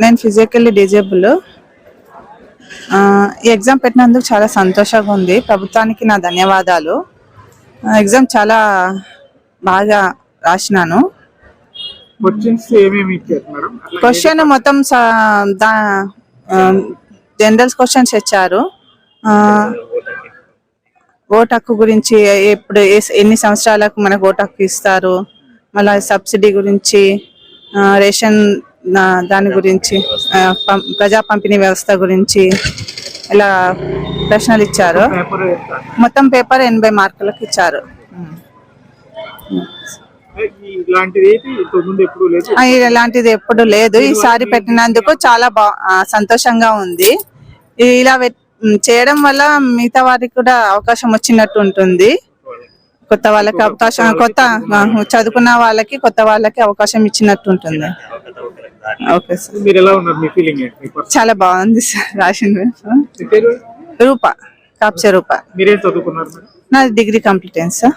నేను physically disable ఈ exam పెట్టినందుకు చాలా సంతోషంగా ఉంది. ప్రభుత్వానికి నా ధన్యవాదాలు. ఎగ్జామ్ చాలా బాగా రాసినాను. క్వశ్చన్ మొత్తం జనరల్స్ క్వశ్చన్స్ ఇచ్చారు. ఓటు హక్కు గురించి ఎప్పుడు ఎన్ని సంవత్సరాలకు మనకు ఓటు హక్కు ఇస్తారు? మళ్ళీ సబ్సిడీ గురించి రేషన్ దాని గురించి ప్రజా పంపిణీ వ్యవస్థ గురించి ఇలా ప్రశ్నలు ఇచ్చారు. మొత్తం పేపర్ ఎనభై మార్కులకు ఇచ్చారు. ఇలాంటిది ఎప్పుడు లేదు. ఈసారి పెట్టినందుకు చాలా బా సంతోషంగా ఉంది. ఇలా చేయడం వల్ల మిగతా వారికి కూడా అవకాశం వచ్చినట్టు ఉంటుంది. కొత్త వాళ్ళకి అవకాశం కొత్త చదువుకున్న వాళ్ళకి కొత్త వాళ్ళకి అవకాశం ఇచ్చినట్టు ఉంటుంది. ఓకే సార్ మీరు ఎలా ఉన్నారు? మీ ఫీలింగ్ ఏంటి? మీ పర్సన్ చాలా బాగుంది సార్ రాసింది రూప. కాప్చే రూప. మీరేం చదువుకున్నారు నాది డిగ్రీ కంప్లీట్ అయింది సార్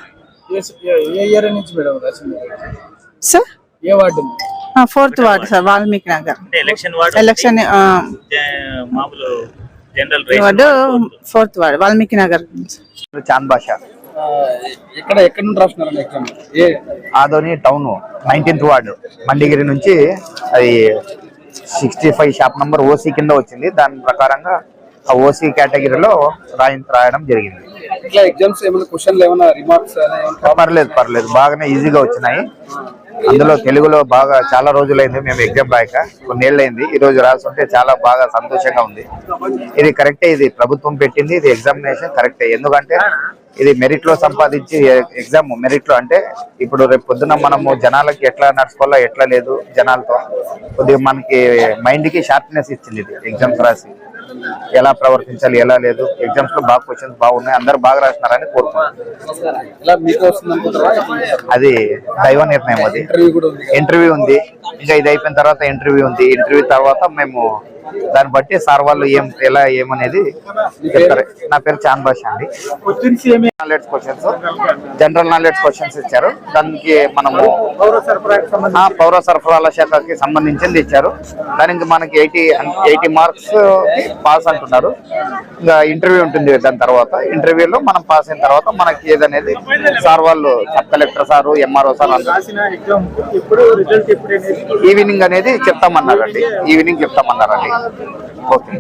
ఏ ఇయర్ నుంచి మేడం రాసింది సార్ ఏ ward fourth ward sir Valmiki Nagar. Election ward election ఆ, జే- మామూలు general ward fourth ward Valmiki Nagar. Chand Basha. ఎక్కడ ఎక్కడ నుండి రాస్తున్నారు ఎగ్జామ్? ఏ? Adoni town nineteenth ward. Mandigiri నుంచి అది sixty five shop number OC కింద వచ్చింది. దాని ప్రకారంగా ఆ ఓసీ కేటగిరీలో రాయి రాయడం జరిగింది. ఇట్లా ఎగ్జామ్స్ ఏమైనా క్వశ్చన్లు ఏమైనా రిమార్క్స్ పర్లేదు పర్లేదు. బాగానే ఈజీగా వచ్చినాయి. అందులో తెలుగులో బాగా చాలా రోజులైంది. మేము ఎగ్జామ్ రాయక కొన్నేళ్ళైంది. ఈ రోజు రాస్తుంటే చాలా బాగా సంతోషంగా ఉంది. ఇది కరెక్టే ఇది ప్రభుత్వం పెట్టింది. ఇది ఎగ్జామినేషన్ కరెక్టే. ఎందుకంటే ఇది మెరిట్లో సంపాదించి ఎగ్జామ్ మెరిట్లో అంటే ఇప్పుడు రేపు పొద్దున మనము జనాలకి ఎట్లా నడుచుకోవాలో ఎట్లా లేదు జనాలతో కొద్దిగా మనకి మైండ్కి షార్ప్నెస్ ఇచ్చింది ఇది ఎగ్జామ్స్ రాసి. ఎలా ప్రవర్తించాలి ఎలా లేదు ఎగ్జామ్స్లో బాగా క్వశ్చన్స్ బాగున్నాయి అందరు బాగా రాసినారని కోరుకుంటున్నాను అది దైవ నిర్ణయం అది. ఇంటర్వ్యూ కూడా ఉంది ఇంటర్వ్యూ ఉంది. ఇంకా ఇది అయిపోయిన తర్వాత ఇంటర్వ్యూ ఉంది. ఇంటర్వ్యూ తర్వాత మేము దాన్ని బట్టి సార్ వాళ్ళు ఏం ఎలా ఏమనేది చెప్తారు. నా పేరు చాంద్ భాష అండి. Knowledge questions general knowledge questions ఇచ్చారు. దానికి మనము పౌర సరఫరాల శాఖకి సంబంధించింది ఇచ్చారు. దానికి మనకి ఎయిటీ ఎయిటీ మార్క్స్ పాస్ అంటున్నారు. ఇంకా ఇంటర్వ్యూ ఉంటుంది దాని తర్వాత. ఇంటర్వ్యూలో మనం పాస్ అయిన తర్వాత మనకి ఏదనేది సార్ వాళ్ళు sub collector sir MRO sir evening అనేది చెప్తామన్నారండి. ఈవినింగ్ చెప్తామన్నారండి. ఓకే